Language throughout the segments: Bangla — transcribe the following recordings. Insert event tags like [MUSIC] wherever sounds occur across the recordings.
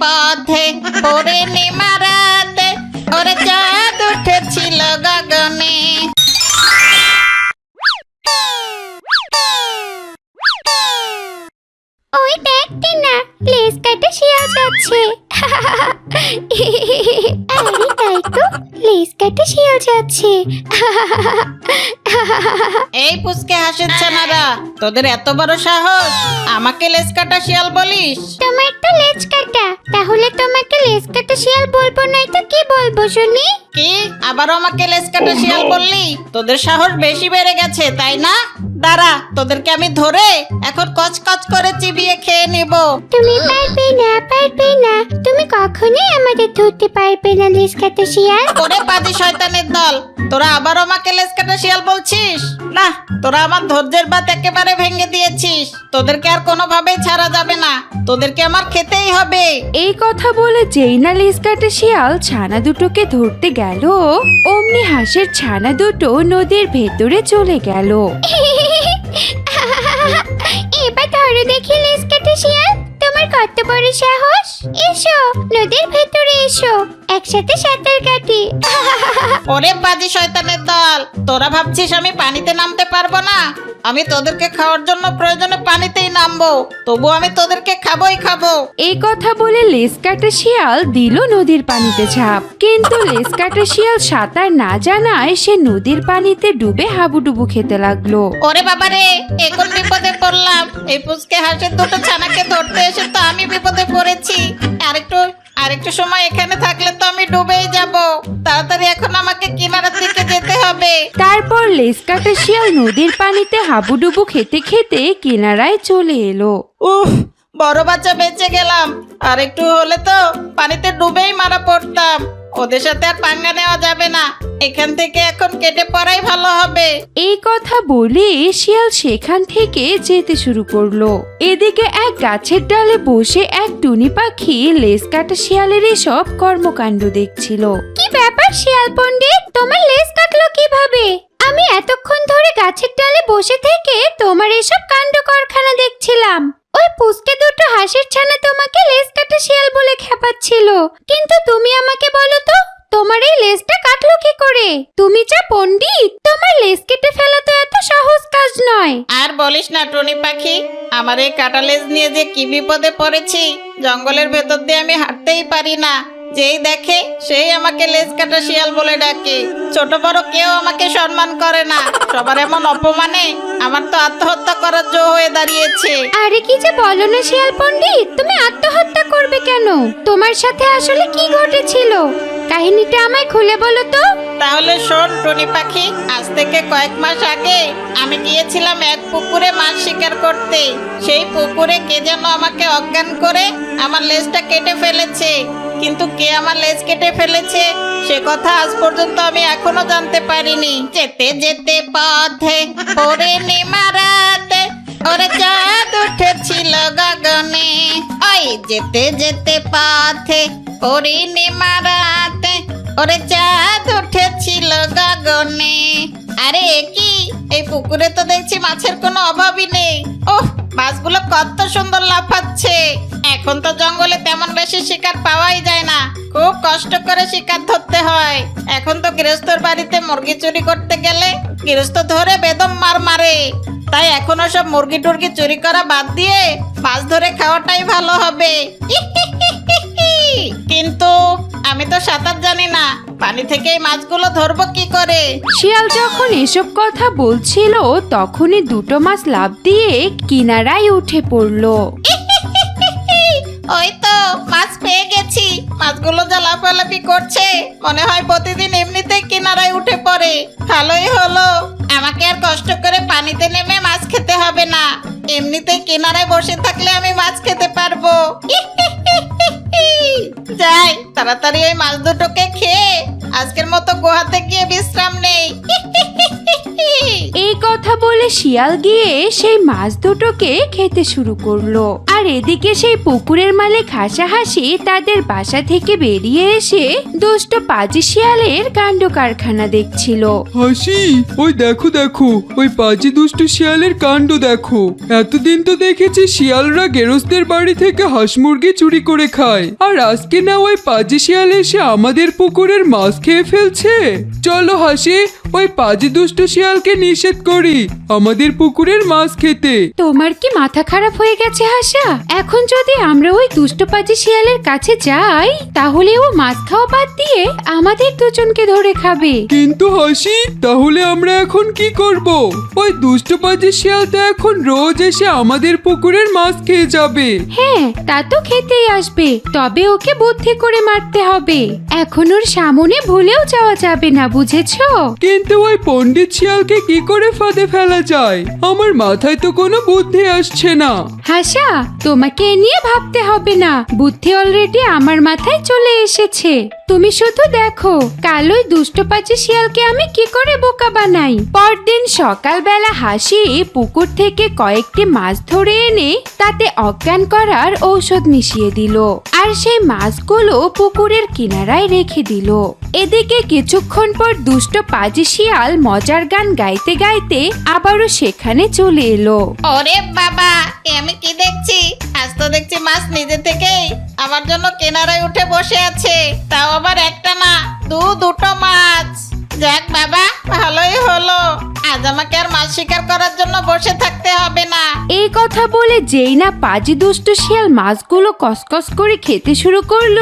পথে পরে নিমারাতে ওরে চাঁদ উঠেছিল গগনে। ওই দেখ না লেজ কাটে শিয়া যাচ্ছে। আরে তাই তো লেজ কাটা শিয়াল যাচ্ছে এই পুচকে হাসির ছানারা তোদের এত বড় সাহস? আমাকে লেজ কাটা শিয়াল বলিস? তোমার তো লেজ কাটা। তাহলে তোমাকে লেজ কাটা শিয়াল বলব নয় তো কি বলব শুনি? কি? আবারও আমাকে লেজ কাটা শিয়াল বললি? তোদের সাহস বেশি বেড়ে গেছে তাই না? দাঁড়া তোদেরকে আমি ধরে এখন কচকচ করে চিবিয়ে খেয়ে নেব। তুমি পারবে না পারবে না। তুমি কখনোই আমাদের ধরতে পারবে না লেজ কাটা শিয়াল। ওরে পাদি শয়তানের দল তোরা আবার আমাকে লেজ কাটা শিয়াল বলছিস? না তোরা আমার ধৈর্যের বাত একেবারে ভেঙে দিয়েছিস। তোদেরকে আর কোনোভাবেই ছাড়া যাবে না। তোদেরকে আমার খেতেই হবে। এই কথা বলে যেই না লেজ কাটে শিয়াল ছানা দুটোকে ধরতে গেল অমনি হাঁসের ছানা দুটো নদীর ভেতরে চলে গেল। [LAUGHS] এবার ধরো দেখি লেজ কাটা শিয়াল তোমার কত বড় সাহস? এসো নদীর ভেতরে এসো। একসাথে সাঁতার কাটি। ওরে বাজি শয়তানের দল তোরা ভাবছিস আমি পানিতে নামতে পারব না? আমি তোদেরকে খাওয়ার জন্য প্রয়োজনে পানিতেই নামবো তবু আমি তোদেরকে খাবোই খাব। এই কথা বলে লেজ কাটা শিয়াল দিল নদীর পানিতে ঝাঁপ। কিন্তু লেজ কাটা শিয়াল সাঁতার না জানায় সে নদীর পানিতে ডুবে হাবুডুবু খেতে লাগল। ওরে বাবা রে এখন বিপদে পড়লাম। এই পুচকে হাঁসের দুটো ছানাকে ধরতে এসে তো আমি বিপদে পড়েছি। আরেকটু আরেকটু সময় এখানে থাকলে তো আমি ডুবেই যাব। তাড়াতাড়ি এখন আমাকে কিনারার দিকে যেতে হবে। তারপর লেজ কাটা শিয়াল নদীর পানিতে হাবুডুবু খেতে খেতে কিনারায় চলে এলো। উফ বড় বাচ্চা বেঁচে গেলাম। আর একটু হলে তো পানিতে ডুবেই মারা পড়তাম। ওদের সাথে আর পাঙ্গা নেওয়া যাবে না। এখান থেকে এখন কেটে পড়াই ভালো হবে। এই কথা বলে শিয়াল সেখান থেকে যেতে শুরু করল। এদিকে এক গাছের ডালে বসে এক টুনি পাখি লেজ কাটা শিয়ালের এসব কর্মকাণ্ড দেখছিল। কি ব্যাপার শিয়াল পণ্ডিত? তোমার লেজ কাটলো কীভাবে? আমি এতক্ষণ ধরে গাছের ডালে বসে থেকে তোমার এসব কাণ্ড কারখানা দেখছিলাম। ওই পুচকে দুটো হাসির ছানা খেপাচ্ছিল কিন্তু তুমি আমাকে বলো তো, তোমার এই লেজটা কাটলো কি করে? তুমি যা পণ্ডিত, তোমার লেজ কেটে ফেলা তো এত সহজ কাজ নয়। আর বলিস না, টুনি পাখি, আমার এই কাটা কাটালেজ নিয়ে যে কি বিপদে পড়েছি, জঙ্গলের ভেতর দিয়ে আমি হাঁটতেই পারি না। যেই দেখে, সেই আমাকে লেজ কাটা শিয়াল বলে ডাকে। ছোট বড় কেউ আমাকে সম্মান করে না। সবার এমন অপমানে আমার তো আত্মহত্যা করার জো হয়ে দাঁড়িয়েছে। আরে কি যে বলো না শিয়াল পণ্ডিত, তুমি আত্মহত্যা করবে কেন? তোমার সাথে আসলে কি ঘটেছিল? কাহিনীটা আমায় খুলে বলো তো। তাহলে শোন, টুনি পাখি, আজ থেকে কয়েক মাস আগে আমি গিয়েছিলাম এক পুকুরে মাছ শিকার করতে। সেই পুকুরে কে যেন আমাকে অজ্ঞান করে আমার লেজটা কেটে ফেলেছে। কিন্তু কে আমার লেজ কেটে ফেলেছে, সে কথা আজ পর্যন্ত আমি এখনও জানতে পারিনি। যেতে যেতে পথে পরে নিমারাতে ওরে চাঁদ উঠেছিল গগনে। ওই যেতে যেতে পথে পরিণিমা রাতে, ওরে চাঁদ উঠেছিল গগনে। আরে কি? এই পুকুরে তো দেখছি মাছের কোনো অভাবই নেই। ওহ, মাছগুলো কত সুন্দর লাফাচ্ছে। এখন তো জঙ্গলে তেমন বেশি শিকার পাওয়াই যায় না। খুব কষ্ট করে শিকার ধরতে হয়। এখন তো গৃহস্থর বাড়িতে মুরগি চুরি করতে গেলে গৃহস্থ ধরে বেদম মার মারে। তাই এখনও সব মুরগি টুরগি চুরি করা বাদ দিয়ে মাছ ধরে খাওয়াটাই ভালো হবে। [LAUGHS] কিন্তু আমি তো সাঁতার জানি না। পানি থেকে এই মাছগুলো ধরবো কি করে? শিয়াল যখন এসব কথা বলছিল তখনই দুটো মাছ লাফ দিয়ে কিনারায় উঠে পড়ল। [LAUGHS] ওই তো মাছ পেয়ে গেছি। মাছগুলো যা লাফালাফি করছে মনে হয় প্রতিদিন এমনিতেই কিনারায় উঠে পড়ে। ভালোই হলো। আমাকে আর কষ্ট করে পানিতে নেমে মাছ খেতে হবে না। এমনিতেই কিনারায় বসে থাকলে আমি মাছ খেতে পারব। [LAUGHS] যাই, তাড়াতাড়ি ওই মাছ দুটোকে খেয়ে আজকের মতো গুহাতে গিয়ে বিশ্রাম নেই। এই কথা বলে শিয়াল গিয়ে সেই মাছ দুটোকে খেতে শুরু করল। আর এদিকে সেই পুকুরের মালিক হাসাহাসি তাদের বাসা থেকে বেরিয়ে এসে দুষ্ট পাজি শিয়ালের কাণ্ড কারখানা দেখছিল। হাসি ওই দেখো দেখো ওই পাজি দুষ্টু শিয়ালের কাণ্ড দেখো। এতদিন তো দেখেছি শিয়ালরা গেরস্তের বাড়ি থেকে হাঁস মুরগি চুরি করে খায়। আর আজকে না ওই পাজি শিয়াল এসে আমাদের পুকুরের মাছ খেয়ে ফেলছে। চলো হাসি ওই পাজি দুষ্ট শিয়ালকে নিষেধ করি। আমাদের পুকুরের মাছ খেতে। তোমার কি মাথা খারাপ হয়ে গেছে হাসা? এখন যদি আমরা ওই দুষ্টপাজি শিয়ালের কাছে যাই তাহলে ও মাছ খাওয়া বাদ দিয়ে আমাদের দুজনকে ধরে খাবে। কিন্তু হাসি তাহলে আমরা এখন কি করব? ওই দুষ্ট পাজি শিয়াল তো এখন রোজ এসে আমাদের পুকুরের মাছ খেয়ে যাবে। হ্যাঁ তা তো খেতেই আসবে। তবে ওকে বুদ্ধি করে মারতে হবে। এখন ওর সামনে ভুলেও যাওয়া যাবে না বুঝেছ? কিন্তু ওই পণ্ডিত শিয়ালকে কি করে ফাঁদে ফেলা যায়? আমার মাথায় তো কোনো বুদ্ধি আসছে না। হাসা তোমাকে এ নিয়ে ভাবতে হবে না। বুদ্ধি অলরেডি আমার মাথায় চলে এসেছে। তুমি শুধু দেখো কাল ওই দুষ্টপাচি শিয়ালকে আমি কি করে বোকা বানাই? পরদিন সকালবেলা হাসি পুকুর থেকে কয়েকটি মাছ ধরে এনে তাতে অজ্ঞান করার ঔষধ মিশিয়ে দিল। আর সেই মাছগুলো পুকুরের কিনারায় রেখে দিল। এদিকে কিছুক্ষণ পর দুষ্ট পাজি শিয়াল মজার গান গাইতে গাইতে আবারও সেখানে চলে এলো। ওরে বাবা আমি কি দেখছি? আজ তো দেখছি মাছ নিজে থেকেই আমার জন্য কেনারায় উঠে বসে আছে। তাও আবার একটা না, দু দুটো মাছ। যাক বাবা, ভালোই হলো। আজ আমাকে আর মাছ শিকার করার জন্য বসে থাকতে হবে না। এই কথা বলে যেই না পাজি দুষ্ট শিয়াল মাছগুলো কসকস করে খেতে শুরু করল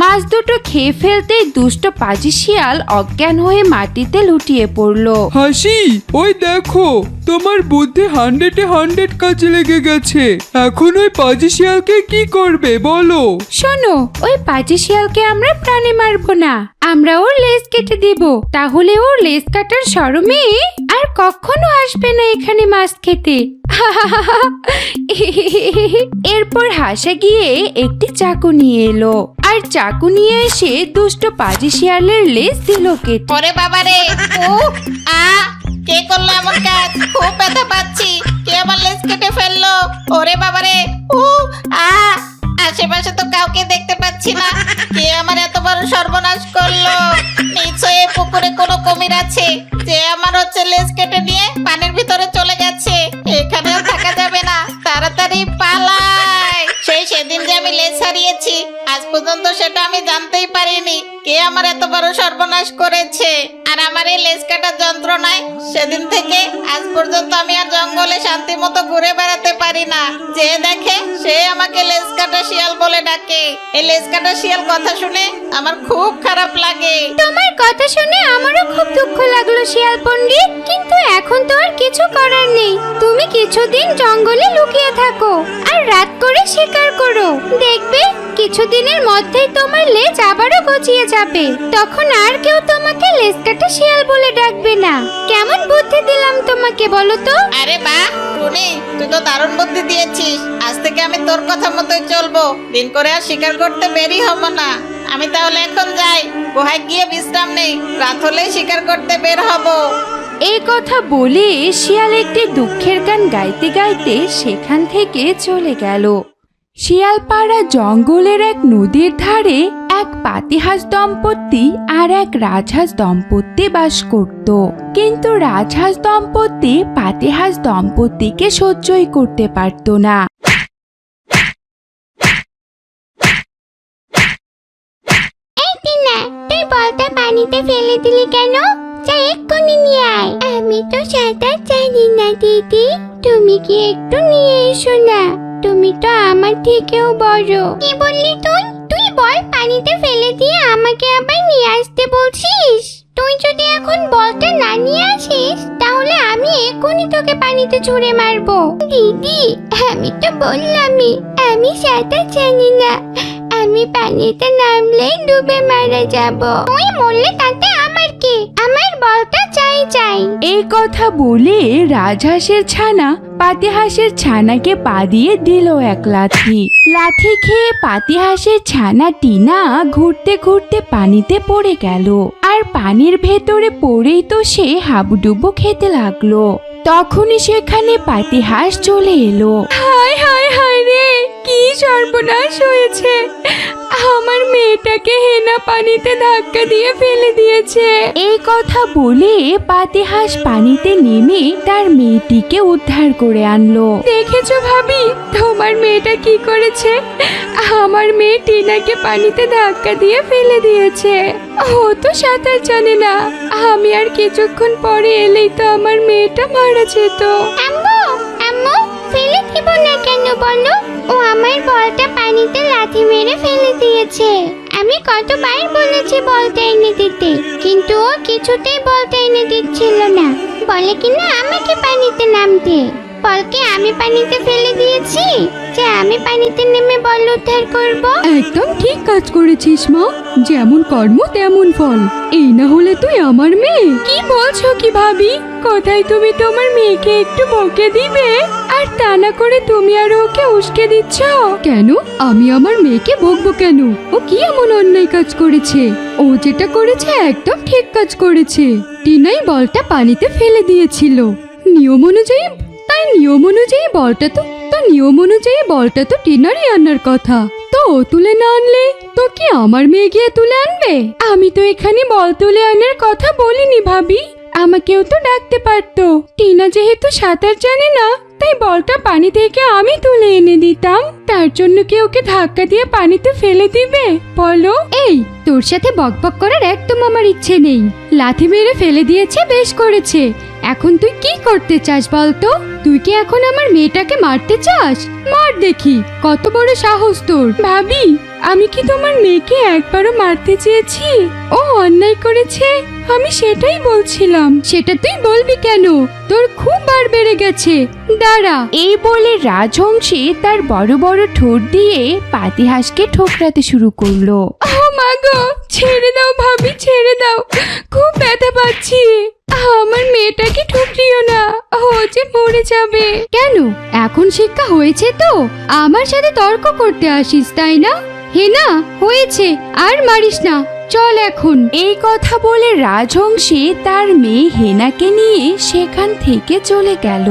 মাছ দুটো খেয়ে ফেলতেই দুষ্ট পাজি শিয়াল অজ্ঞান হয়ে মাটিতে লুটিয়ে পড়ল। হাসি ওই দেখো তোমার বুদ্ধি হান্ড্রেডে হান্ড্রেড কাজে লেগে গেছে। এখন ওই পাজি শিয়ালকে কি করবে বলো? শোনো ওই পাজি শিয়ালকে আমরা প্রাণে মারবো না। আমরা ওর লেজ কেটে দিব। তাহলে ওর লেজ কাটার শরমে আর কখনো আসবে না এখানে মাছ খেতে। এরপর হাসা গিয়ে একটি চাকু নিয়ে এলো। আর চাকু নিয়ে এসে দুষ্ট পাজি শিয়ালের লেজ দিল কেটে। ওরে বাবা রে উ আ, কে করল এমন কাজ? খুব ব্যথা পাচ্ছি। কে আমার লেজ কেটে ফেলল? ওরে বাবা রে উ আ আশেপাশে তো কাউকে দেখতে পাচ্ছি না। কে আমার এত বড় সর্বনাশ করল? নিশ্চয়ই পুকুরে কোনো কুমির আছে। যে আমার হচ্ছে লেজ কেটে নিয়ে পানির ভিতরে চলে গেছে। এখানেও থাকা যাবে না। তাড়াতাড়ি পালাই। সেই সেদিন যে আমি লেজ হারিয়েছি আজ পর্যন্ত সেটা আমি জানতেই পারিনি। কে আমার এত বড় সর্বনাশ করেছে? আর আমার এই লেজ কাটার যন্ত্রণায় সেদিন থেকে আজ পর্যন্ত আমি আর জঙ্গলে শান্তি মতো ঘুরে বেড়াতে পারি না। যে দেখে সে আমাকে লেজ কাটা শিয়াল বলে ডাকে। এই লেজ কাটা শিয়াল কথা শুনে আমার খুব খারাপ লাগে। তোমার কথা শুনে আমারও খুব দুঃখ লাগল শিয়াল পণ্ডিত, কিন্তু এখন তো আর কিছু করার নেই। তুমি কিছুদিন জঙ্গলে লুকিয়ে থাকো আর রাত করে শিকার করো। দেখবে, কিছুদিনের মধ্যেই তোমার লেজ আবারও গজিয়ে যাবে। তখন আর কেউ তোমাকে লেজ কাটা শিয়াল বলে ডাকবে না। কেমন বুদ্ধি দিলাম তোমাকে বলো তো? আরে বাহ, টুনি, তুই তো দারুণ বুদ্ধি দিয়েছিস। আজ থেকে আমি তোর কথা মতোই চলবো। দিন করে আর শিকার করতে বেরি হব না। আমি তাহলে এখন যাই। গুহায় গিয়ে বিশ্রাম নেই। রাত হলেই শিকার করতে বের হব। এই কথা বলে শিয়াল একটি দুঃখের গান গাইতে গাইতে সেখান থেকে চলে গেল। শিয়ালপাড়া জঙ্গলের এক নদীর ধারে এক পাতিহাঁস দম্পতি আর এক রাজহাঁস দম্পতি বাস করত। কিন্তু রাজহাঁস দম্পতি পাতিহাঁস দম্পতিকে সহ্যই করতে পারত না। টিনা তুই বলটা পানিতে ফেলে দিলি কেন? যা এক্ষুনি নিয়ে আয়। আমি তো সাঁতার জানি না, দিদি। তুমি কি একটু নিয়ে এসো না? তুমি তো আমার থেকেও বড়। কি বললি তুই? তুই বল, পানিতে ফেলে দিয়ে আমাকে আবার নিয়ে আসতে বলছিস? তুই যদি এখন বলটা না নিয়ে আসিস, তাহলে আমি এক্ষুনি তোকে পানিতে ছুঁড়ে মারবো। দিদি, আমি তো বললামই, আমি সাঁতার জানি না। আমি পানিতে নামলেই ডুবে মারা যাব। তুই মরলে তাতে আমার কি? আমার বলটা চাই চাই। এই কথা বলে রাজহাঁসের ছানা পাতিহাঁসের ছানাকে পা দিয়ে দিল এক লাথি। লাথি খেয়ে পাতিহাঁসের ছানা টিনা ঘুরতে ঘুরতে পানিতে পড়ে গেল। আর পানির ভেতরে পড়েই তো সে হাবুডুবু খেতে লাগল। তখনই সেখানে পাতিহাস চলে এলো। হায় হায় হায় রে কি সর্বনাশ হয়েছে। আমার মেয়েটাকে হেনা পানিতে ধাক্কা দিয়ে ফেলে দিয়েছে। এই কথা বলে পাতিহাঁস পানিতে নেমে তার মেয়েটিকে উদ্ধার করে আনলো। দেখেছ ভাবি তোমার মেয়েটা কি করেছে? আমার মেয়ে টিনাকে পানিতে ধাক্কা দিয়ে ফেলে দিয়েছে। ও তো সাঁতার জানে না। আমি আর কিছুক্ষণ পরে এলেই তো আমার মেয়েটা মারা যেত। আম্মু আম্মু ফেলে দিব না কেন বলো? ও আমার বলটা পানিতে লাথি মেরে ফেলে দিয়েছে। আমি কতবার বলেছি বলতে এনে দিতে, কিন্তু ও কিছুতেই বলতে এনে দিচ্ছিল না। বলে কিনা আমাকে পানিতে নামতে। বলকে আমি পানিতে ফেলে দিয়েছি? যে আমি পানিতে নেমে বল উদ্ধার করব? একদম ঠিক কাজ করেছিস মা। যেমন কর্ম তেমন ফল। এই না হলে তুই আমার মেয়ে। কি বলছো কি ভাবি? কোথায় তুমি তোমার মেয়েকে একটু বকে দিবে? আর তা না করে তুমি আর ওকে উস্কে দিচ্ছ? কেন? আমি আমার মেয়েকে বকবো কেন? ও কি এমন অন্যায় কাজ করেছে? ও যেটা করেছে একদম ঠিক কাজ করেছে। টিনাই বলটা পানিতে ফেলে দিয়েছিল। নিয়ম অনুযায়ী তাই নিয়ম অনুযায়ী বলটা তো তো নিয়ম অনুযায়ী বলটা তো টিনারই আনার কথা। তো ও তুলে না আনলে? তো কি আমার মেয়ে গিয়ে তুলে আনবে? আমি তো এখানে বল তুলে আনার কথা বলিনি ভাবি। আমাকেও তো ডাকতে পারতো। টিনা যেহেতু সাঁতার জানে না তাই বলটা পানি থেকে আমি তুলে এনে দিতাম। তার জন্য কি ওকে ধাক্কা দিয়ে পানিতে ফেলে দিবে? বলো। এই তোর সাথে বকবক করার একদম আমার ইচ্ছে নেই। লাথি মেরে ফেলে দিয়েছে বেশ করেছে। এখন তুই কি করতে চাস বলতো? তুই কি এখন আমার মেয়েটাকে মারতে চাস? মার দেখি কত বড় সাহস তোর। ভাবি আমি কি তোমার মেয়েকে একবারও মারতে চেয়েছি? ও অন্যায় করেছে আমি সেটাই বলছিলাম। সেটা তুই বলবি কেন? তোর খুব বার বেড়ে গেছে। দাঁড়া। এই বলে রাজহংসী তার বড় বড় ঠোঁট দিয়ে পাতিহাঁসকে ঠোকরাতে শুরু করল। ও মা গো ছেড়ে দাও ভাবি ছেড়ে দাও। খুব ব্যথা পাচ্ছি। আমার মেয়েটাকে ঠুকরিও না। ও যে মরে যাবে। কেন? এখন শিক্ষা হয়েছে তো? আমার সাথে তর্ক করতে আসিস তাই না? হে না হয়েছে আর মারিস না। চল এখন। এই কথা বলে রাজহংসী তার মেয়ে হেনাকে নিয়ে সেখান থেকে চলে গেল।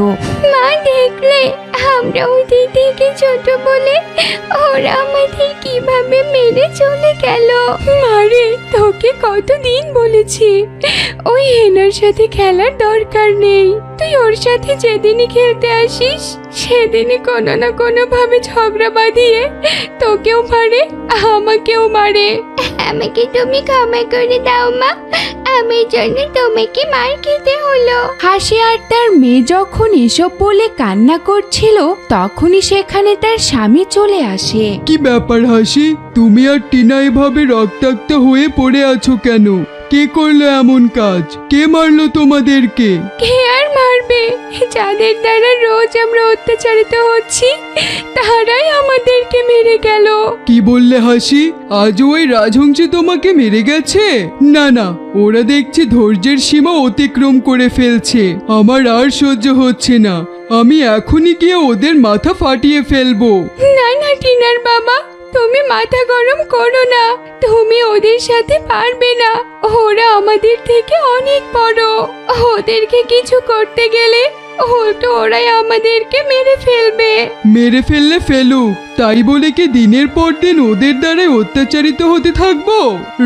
মা, দেখলে? আমরা ওদের থেকে ছোট বলে ওরা আমাদের কীভাবে মেরে চলে গেল। মারে তোকে কতদিন বলেছি? ওই হেনার সাথে খেলার দরকার নেই। তুই ওর সাথে যেদিনই খেলতে আসিস, সেদিনই কোনো না কোনো ভাবে ঝগড়া বাঁধিয়ে তোকেও মারে, আমাকেও মারে। আমাকে তুমি ক্ষমা করে দাও মা। আমি জন্য তোমাকে মার খেতে হলো। হাসি আর তার মেয়ে যখন এসব বলে কান্না করছিল তখনই সেখানে তার স্বামী চলে আসে। কি ব্যাপার হাসি? তুমি আর টিনা এভাবে রক্তাক্ত হয়ে পড়ে আছো কেন? কে করল এমন কাজ? কে মারলো তোমাদেরকে? কে আর মারবে? যাদের দ্বারা রোজ আমরা অত্যাচারিত হচ্ছি তারাই আমাদেরকে মেরে গেল। কি বললে হাসি? আজ ওই রাজহংসী তোমাকে মেরে গেছে? না না ওরা দেখছি ধৈর্যের সীমা অতিক্রম করে ফেলছে। আমার আর সহ্য হচ্ছে না। আমি এখনই গিয়ে ওদের মাথা ফাটিয়ে ফেলব। না না টিনার বাবা তুমি মাথা গরম করো না। তুমি ওদের সাথে পারবে না। ওরা আমাদের থেকে অনেক বড়। ওদেরকে কিছু করতে গেলে উল্টো ওরাই আমাদেরকে মেরে ফেলবে। মেরে ফেললে ফেলুক। তাই বলে কি দিনের পর দিন ওদের দ্বারাই অত্যাচারিত হতে থাকব?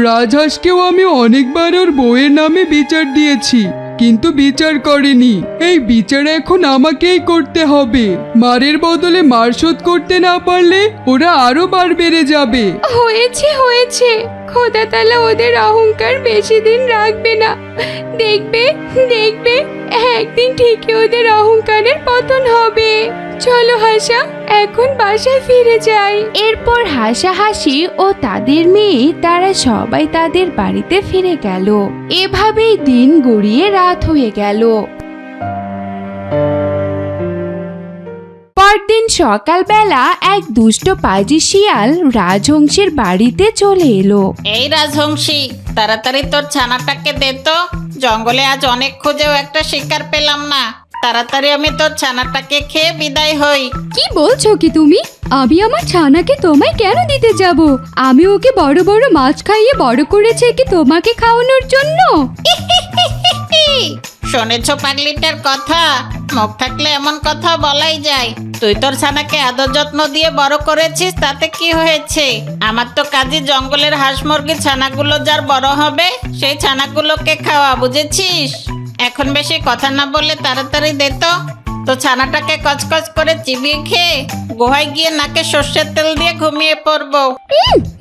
রাজহাঁসকেও আমি অনেকবার ওর বইয়ের নামে বিচার দিয়েছি। কিন্তু বিচার করেনি। এই বিচার এখন আমাকেই করতে হবে। মারের বদলে মার শোধ করতে না পারলে ওরা আরও বার বেড়ে যাবে। হয়েছে হয়েছে। খোদা তালা ওদের অহংকার বেশি দিন রাখবে না। দেখবে দেখবে, একদিন ঠিকই ওদের অহংকারের পতন হবে। চলো হাসা। এখন বাসায় ফিরে যাই। এরপর হাসা হাসি ও তাদের মেয়ে তারা সবাই তাদের বাড়িতে ফিরে গেল। এভাবেই দিন গড়িয়ে রাত হয়ে গেল। পরদিন সকালবেলা এক দুষ্ট পাজি শিয়াল রাজহংসীর বাড়িতে চলে এলো। এই রাজহংসী তাড়াতাড়ি তোর ছানাটাকে দে তো। জঙ্গলে আজ অনেক খুঁজেও একটা শিকার পেলাম না। তাড়াতাড়ি আমি তোর ছানাটাকে খেয়ে বিদায় হই। কি বলছো কি তুমি? আমি আমার ছানাকে তোমায় কেন দিতে যাব? আমি ওকে বড় বড় মাছ খাইয়ে বড় করেছে কি তোমাকে খাওয়ানোর জন্য? শুনেছ পাগলিটার কথা? মুখ থাকলে এমন কথা বলাই যায়। তুই তোর ছানাকে আদর যত্ন দিয়ে বড় করেছিস তাতে কি হয়েছে? আমার তো কাজী জঙ্গলের হাঁস মুরগির ছানাগুলো যার বড় হবে সেই ছানাগুলোকে খাওয়া বুঝেছিস? এখন বেশি কথা না বলে তাড়াতাড়ি দে তো। তো ছানাটাকে কচকচ করে চিবিয়ে খেয়ে গুহায় গিয়ে নাকে সর্ষের তেল দিয়ে ঘুমিয়ে পড়ব।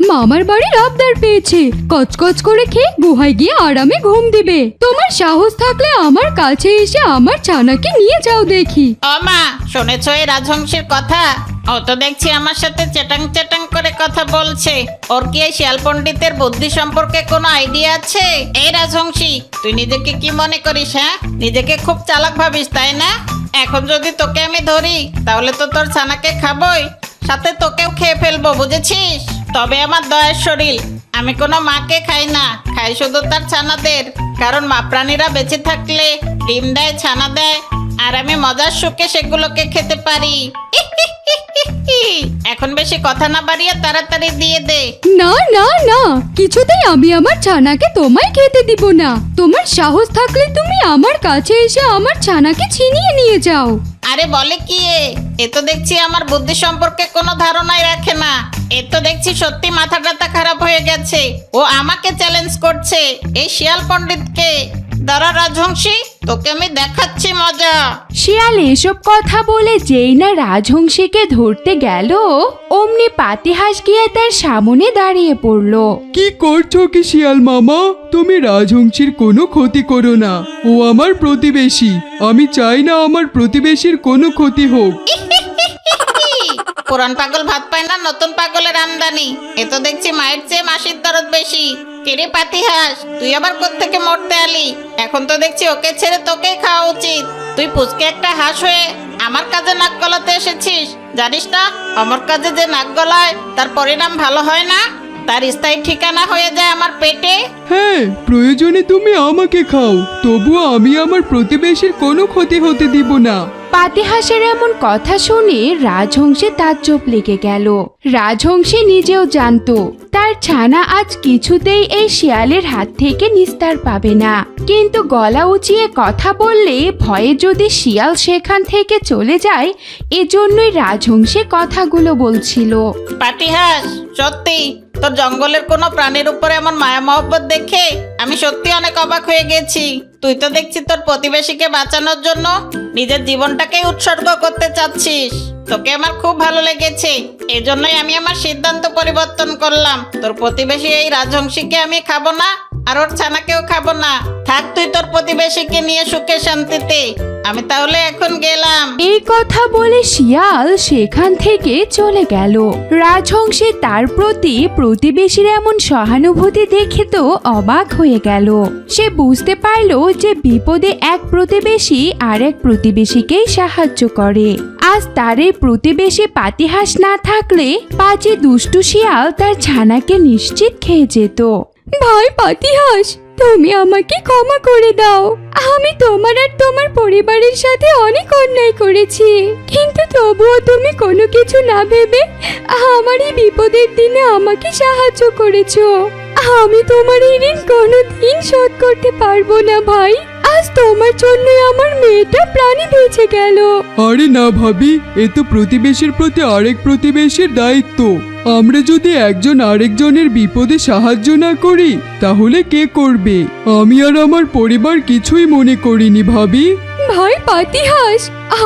মামার বাড়ির আবদার পেয়েছে। কচকচ করে খেয়ে গুহায় গিয়ে আরামে ঘুম দিবে। তোমার সাহস থাকলে আমার কাছে এসে আমার ছানাকে নিয়ে যাও দেখি। ও মা শুনেছ এই রাজহংসীর কথা? ও, তো দেখছি আমার সাথে চেটাং চেটাং করে কথা বলছে। ওর কি এই শিয়াল পণ্ডিতের বুদ্ধি সম্পর্কে কোনো আইডিয়া আছে? এই রাজহংসী তুই নিজেকে কি মনে করিস হ্যাঁ? নিজেকে খুব চালাক ভাবিস, তাই না? এখন যদি তোকে আমি ধরি, তাহলে তো তোর ছানাকে খাবই। সাথে তোকেও খেয়ে ফেলব, বুঝেছিস? তবে আমার দয়ের শরীর, আমি কোনো মাকে খাই না, খাই শুধু তার ছানাদের। কারণ মা প্রাণীরা বেঁচে থাকলে ডিম দেয়, ছানা দেয়, আর আমি মজার সুখে সেগুলোকে খেতে পারি। [LAUGHS] এখন বেশি কথা না বাড়িয়ে তাড়াতাড়ি দিয়ে দে। না না না। কিছুতেই আমি আমার ছানাকে তোমায় খেতে দিব না। তোমার সাহস থাকলে তুমি আমার কাছে এসে আমার ছানাকে ছিনিয়ে নিয়ে যাও। আরে বলে কি এ? এ তো দেখছি আমার বুদ্ধি সম্পর্কে কোনো ধারণাই রাখে না। এ তো দেখছি সত্যি মাথা টাথা খারাপ হয়ে গেছে। ও আমাকে চ্যালেঞ্জ করছে। এই শিয়াল পণ্ডিতকে। দাঁড়া রাজহংসী তোকে আমি দেখাচ্ছি মজা। শিয়াল এসব কথা বলে যেই না রাজহংসীকে ধরতে গেল অমনি পাতিহাস গিয়ে তার সামনে দাঁড়িয়ে পড়ল। কি করছ কি শিয়াল মামা? তুমি রাজহংসীর কোনো ক্ষতি করো না। ও আমার প্রতিবেশী। আমি চাই না আমার প্রতিবেশীর কোনো ক্ষতি হোক। পুরান পাগল ভাত পায় না নতুন পাগলের আমদানি। এ তো দেখছি মায়ের চেয়ে মাসির দরদ বেশি। কিরে পাতিহাস তুই আবার থেকে মরতে আলি এখন তো দেখছি ওকে ছেড়ে তোকেই খাওয়া উচিত। তুই পুচকে একটা হাঁস হয়ে আমার কাজে নাক গলাতে এসেছিস, জানিস না? আমার কাজে যে নাক গলায়, তার পরিণাম ভালো হয় না? তার স্থায়ী ঠিকানা হয়ে যায় আমার পেটে। হ্যাঁ প্রয়োজনে তুমি আমাকে খাও, তবুও আমি আমার প্রতিবেশীর কোনো ক্ষতি হতে দিব না। পাতিহাসের এমন কথা শুনে রাজহংসে তার তাজ্জব লেগে গেল। রাজহংসী নিজেও জানতো, তার ছানা আজ কিছুতেই এই শিয়ালের হাত থেকে নিস্তার পাবে না। কিন্তু গলা উঁচিয়ে কথা বললে ভয়ে যদি শিয়াল সেখান থেকে চলে যায়, এজন্যই রাজহংসী কথাগুলো বলছিল। পাতিহাস, সত্যি, তোর জঙ্গলের কোনো প্রাণীর উপরে এমন মায়া মহব্বত দেখে আমি সত্যি অনেক অবাক হয়ে গেছি। তুই তো দেখছি তোর প্রতিবেশীকে বাঁচানোর জন্য নিজের জীবনটাকেই উৎসর্গ করতে চাচ্ছিস। তোকে আমার খুব ভালো লেগেছে। এজন্যই আমি আমার সিদ্ধান্ত পরিবর্তন করলাম। তোর প্রতিবেশী এই রাজহংসীকে আমি খাব না, আর ওর ছানাকেও খাব না। থাক তুই তোর প্রতিবেশীকে নিয়ে সুখে শান্তিতে। আমি তাহলে এখন গেলাম। এই কথা বলে শিয়াল সেখান থেকে চলে গেল। রাজহংসী তার প্রতি প্রতিবেশীর এমন সহানুভূতি দেখে তো অবাক হয়ে গেল। সে বুঝতে পারল যে বিপদে এক প্রতিবেশী আর এক প্রতিবেশীকেই সাহায্য করে। আজ তার এই প্রতিবেশী পাতিহাস না থাকলে পাঁচে দুষ্টু শিয়াল তার ছানাকে নিশ্চিত খেয়ে যেত। ভাই পাতিহাস তুমি আমাকে ক্ষমা করে দাও। আমি তোমার আর তোমার পরিবারের সাথে অনেক অন্যায় করেছি। কিন্তু তবুও তুমি কোনো কিছু না ভেবে আমার এই বিপদের দিনে আমাকে সাহায্য করেছ। আমি তোমার এই ঋণ কোনোদিন শোধ করতে পারব না ভাই। আজ তোমার জন্য আমার মেয়েটা প্রাণী বেঁচে গেল। আরে না ভাবি এ তো প্রতিবেশীর প্রতি আরেক প্রতিবেশীর দায়িত্ব। আমরা যদি একজন আরেকজনের বিপদে সাহায্য না করি তাহলে কে করবে? আমি আর আমার পরিবার কিছুই মনে করিনি ভাবি। ভাই পাতিহাস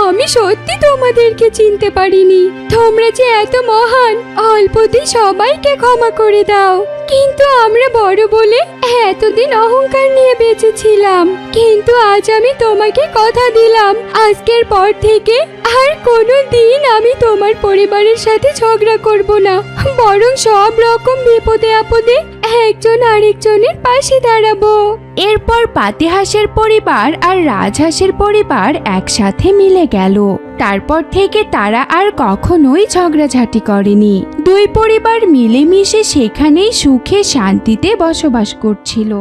আমি সত্যি তোমাদেরকে চিনতে পারিনি। তোমরা যে এত মহান অল্পতে সবাইকে ক্ষমা করে দাও। কিন্তু আমরা বড় বলে এতদিন অহংকার নিয়ে বেঁচেছিলাম, কিন্তু আজ আমি তোমাকে কথা দিলাম। আজকের পর থেকে আর কোনো দিন আমি তোমার পরিবারের সাথে ঝগড়া করব না, বরং সব রকম বিপদে আপদে একজন আরেকজনের পাশে দাঁড়াবো। এরপর পাতিহাসের পরিবার আর রাজহাঁসের পরিবার একসাথে মিলে গেল। তারপর থেকে তারা আর কখনোই ঝগড়াঝাটি করেনি। দুই পরিবার মিলেমিশে সেখানেই সুখে শান্তিতে বসবাস করছিল